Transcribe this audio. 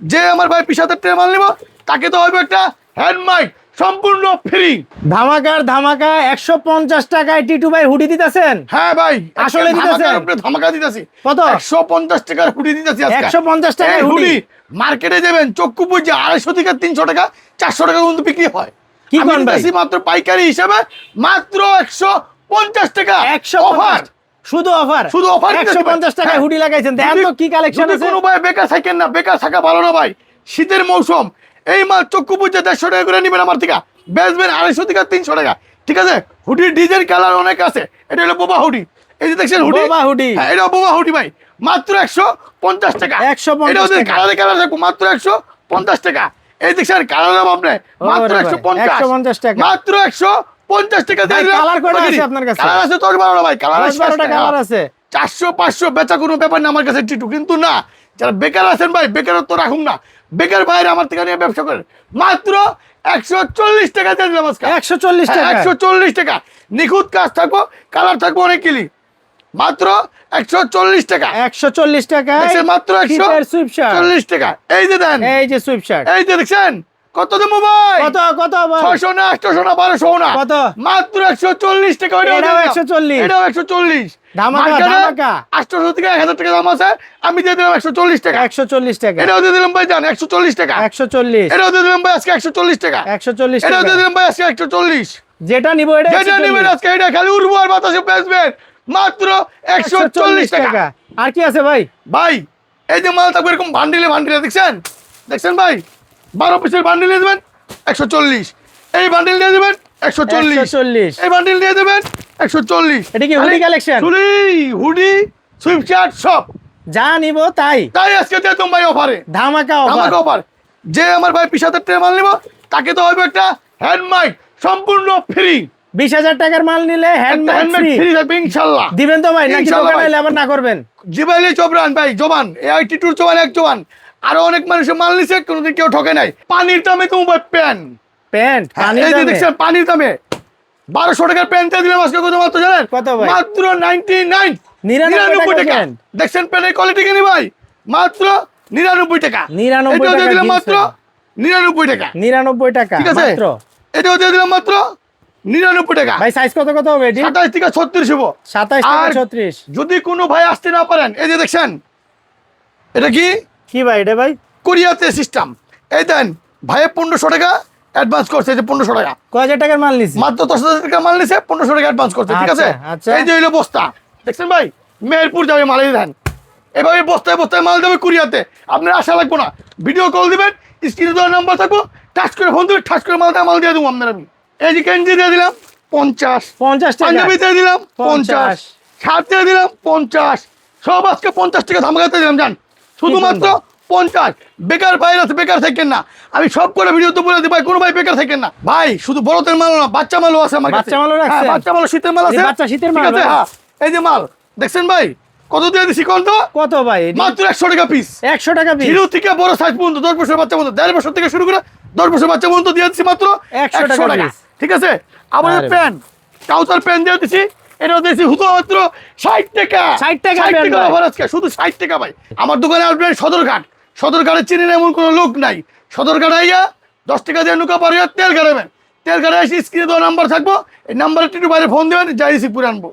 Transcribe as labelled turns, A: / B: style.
A: যে আমার ভাই পিসাতের ট্রে মাল নিব তাকে তো হবে একটা হ্যান্ড মাইক সম্পূর্ণ ফ্রি
B: ধামাকার ধামাকা একশো পঞ্চাশ টাকায় টিটু ভাই হুডি দিতেছেন?
A: হ্যাঁ ভাই
B: আসলে
A: ধামাকা দিতেছি।
B: কত?
A: একশো পঞ্চাশ টাকার হুডি দিতেছি আজকে।
B: 150 টাকায় হুডি?
A: মার্কেটে যাবেন চক্ষু বুঝে আড়াইশো থেকে তিনশো টাকা চারশো টাকা কিন্তু বিক্রি হয়।
B: কি করেন
A: মাত্র পাইকারি হিসাবে মাত্র একশো পঞ্চাশ টাকা।
B: একশো
A: অফার
B: শুধু অফার
A: শুধু
B: একশো পঞ্চাশ টাকায়
A: হ্যাঁ।
B: হুডি লাগাইছেন। দেখেন তো কি কালেকশন আছে?
A: কোনো ভাই বেকার থাকেন না বেকার থাকা ভালো না ভাই। শীতের মৌসুম। এই মাল চক্ষু বুঝে দেড়শো টাকা করে নেবেন আমার থেকে। বেচবেন আড়াইশো থেকে তিনশো টাকা। ঠিক আছে? হুডির ডিজাইন কালার অনেক আছে। এটা হলো বোবা হুডি এই যে দেখছেন হুডি
B: বোবা হুডি।
A: হ্যাঁ এটা বোবা হুডি ভাই। মাত্র একশো পঞ্চাশ টাকা।
B: 150
A: এটা হচ্ছে
B: টাকা।
A: কালারে কালার থাকব মাত্র একশো পঞ্চাশ টাকা। এই দেখছেন কালার দাম আপনি। মাত্র একশো পঞ্চাশ।
B: 150 টাকা।
A: মাত্র একশো পঞ্চাশ টাকা
B: ভাই,
A: দিয়ে দিলাম।
B: কালার কয়টা আছে আপনার কাছে?
A: কালার আছে দশ বারোটা ভাই কালার আছে
B: কালার আছে।
A: চারশো পাঁচশো বেচা কোনো ব্যাপার না আমার কাছে টিটু কিন্তু না যারা বেকার আছেন ভাই বেকারত্ব রাখুন না। বেকার বাইরে আমার থেকে নিয়ে ব্যবসা করেন। মাত্র একশো চল্লিশ টাকা দিয়ে দিলাম
B: একশো চল্লিশ টাকা।
A: একশো চল্লিশ টাকা। নিখুঁত কাজ থাকব কালার থাকব অনেক কিলি মাত্র একশো চল্লিশ টাকা।
B: একশো চল্লিশ টাকা।
A: মাত্র একশো চল্লিশ টাকা। এই যে দেন।
B: এই যে সুইপ
A: এই যে দেখছেন। কত দেবো ভাই?
B: কত কত ভাই?
A: ছয়শো না আটশো না বারোশো না।
B: কত?
A: মাত্র একশো চল্লিশ টাকা
B: এটাও
A: দিলাম।
B: 140
A: এটাও একশো চল্লিশ। থেকে এক হাজার টাকা দাম আছে আমি দিয়ে দিলাম একশো চল্লিশ টাকা।
B: একশো চল্লিশ টাকা।
A: এটাও দিয়ে দিলাম ভাই জান একশো চল্লিশ টাকা।
B: একশো চল্লিশ।
A: এটাও দিয়ে দিলাম ভাই আজকে একশো চল্লিশ টাকা।
B: একশো চল্লিশ
A: এটাও
B: টাকা।
A: দিয়ে দিলাম ভাই আজকে একশো চল্লিশ।
B: যেটা নিবো এটা
A: যেটা নেবেন আজকে এটা খালি উড়বো আর বাতাসে বেচবেন। মাত্র একশো চল্লিশ টাকা।
B: আর কি আছে ভাই?
A: ভাই এই যে মাল থাকবে এরকম ভান্ডিলে বান্ডিলে দেখছেন? দেখছেন ভাই? বারো পিসের বান্ডিল নিয়ে দেবেন একশো চল্লিশ। এই বান্ডিল নিয়ে দেবেন একশো চল্লিশ।
B: 140
A: এই বান্ডিল নিয়ে দেবেন একশো চল্লিশ।
B: এটা কি hoodie collection?
A: Hoodie hoodie swift সব।
B: যা নিবো তাই।
A: তাই আজকে দিয়ে তুমি ভাই অফারে
B: ধামাকা অফার
A: আমাকে অফার যে আমার ভাই পিসাতের ট্রে মাল নিব তাকে তো হবে একটা হ্যান্ড মাইক সম্পূর্ণ ফ্রি
B: বিশ হাজার টাকার মাল নিলে হ্যান্ড
A: হ্যান্ডমেড ফ্রি থাকবে ইনশাল্লাহ।
B: দিবেন তো ভাই নাকি। আবার না করবেন?
A: জিবাইলে চবরান ভাই জবান। এই আইটি টুর জবান এক জবান। আরও অনেক মানুষ মাল নিছে কোনোদিন কেউ ঠকে নাই। পানির দামে তুমি ভাই প্যান।
B: প্যান্ট
A: হ্যাঁ,
B: পানির দামে।
A: দেখছেন পানির দামে। বারোশো টাকার প্যান্ট দিলাম আজকে কত মাত্র জানেন?
B: কত ভাই?
A: মাত্র নাইনটি নাইন
B: 99 টাকা।
A: দেখছেন প্যান্টের কোয়ালিটি কিনি ভাই? মাত্র নিরানব্বই টাকা।
B: 99
A: এটাও দিয়ে
B: টাকা
A: দিলাম মাত্র। নিরানব্বই টাকা।
B: নিরানব্বই টাকা
A: ঠিক আছে?
B: মাত্র।
A: এটাও দিয়ে দিলাম মাত্র নিরানব্বই টাকা।
B: ভাই সাইজ কত কত হবে
A: সাতাশ থেকে ছত্রিশ হব।
B: সাতাইশ ছত্রিশ।
A: যদি কোনো ভাই আসতে না পারেন এই যে দেখছেন এটা কি?
B: কি ভাই এটা ভাই?
A: কোরিয়াতে সিস্টেম এই দেন ভাইয়ে পনেরোশো টাকা অ্যাডভান্স করছে এই যে পনেরোশো টাকা।
B: কয় হাজার টাকার মাল নিছি?
A: মাত্র দশ হাজার টাকা মাল নিছে পনেরোশো টাকা অ্যাডভান্স করছে ঠিক আছে?
B: আচ্ছা, আচ্ছা।
A: এই যে হইল বস্তা। দেখছেন ভাই? মেহেরপুর যাবে মালাই দেন এভাবে বস্তায় বস্তায় মাল দেবে কুরিয়াতে আপনার আশা লাগবো না। ভিডিও কল দিবেন স্ক্রিনে দেওয়ার নাম্বার থাকব টাচ করে ফোন দেবেন টাচ করে মালটা মাল দিয়ে দেবো আপনার আমি। এই যে কেঞ্জি দিয়ে দিলাম পঞ্চাশ।
B: পঞ্চাশ টাকা।
A: পাঞ্জাবি দিয়ে দিলাম পঞ্চাশ।
B: পঞ্চাশ।
A: শার্ট দিয়ে দিলাম পঞ্চাশ। সব আজকে পঞ্চাশ টাকা ধামাকাতে দিলাম জান। শুধুমাত্র পঞ্চাশ। বেকার বাইরে আছে বেকার থাকেন না। আমি সব করে ভিডিওতে বলে দিই ভাই কোনো ভাই বেকার থাকেন না। ভাই শুধু বড়দের মাল না বাচ্চা মালও আছে আমার
B: বাচ্চা মালও রাখছেন?
A: হ্যাঁ, বাচ্চা মাল শীতের মাল আছে।
B: বাচ্চা শীতের মাল
A: আছে, হ্যাঁ এই যে মাল দেখছেন ভাই? কত দিয়ে দিছি কোন তো
B: কত ভাই?
A: মাত্র একশো টাকা পিস
B: একশো টাকা পিস
A: হিরো থেকে বড় সাইজ পর্যন্ত দশ বছর বাচ্চা পর্যন্ত দেড় বছর থেকে শুরু করে দশ বছর বাচ্চা পর্যন্ত দিয়ে দিচ্ছি মাত্র
B: 100
A: একশো
B: টাকা।
A: ঠিক আছে?
B: আরে
A: প্যান্ট ট্রাউজার প্যান্ট দিয়ে দিচ্ছি এটাও দেশি শুধুমাত্র ষাট টাকা।
B: 60 টাকা
A: ষাট টাকা। অফার আজকে শুধু ষাট টাকা ভাই। আমার দোকানে আসবেন সদরঘাট। সদরঘাটের না এমন কোনো লোক নাই। সদরঘাট আইয়া দশ টাকা দিয়ে নৌকা পার তেল গাড়াবেন তেল গাড়ে এসে স্ক্রিনে দেওয়া নাম্বার থাকব। এই নাম্বারে একটু বাইরে ফোন দেবেন যাই পুরানবো করে আনব।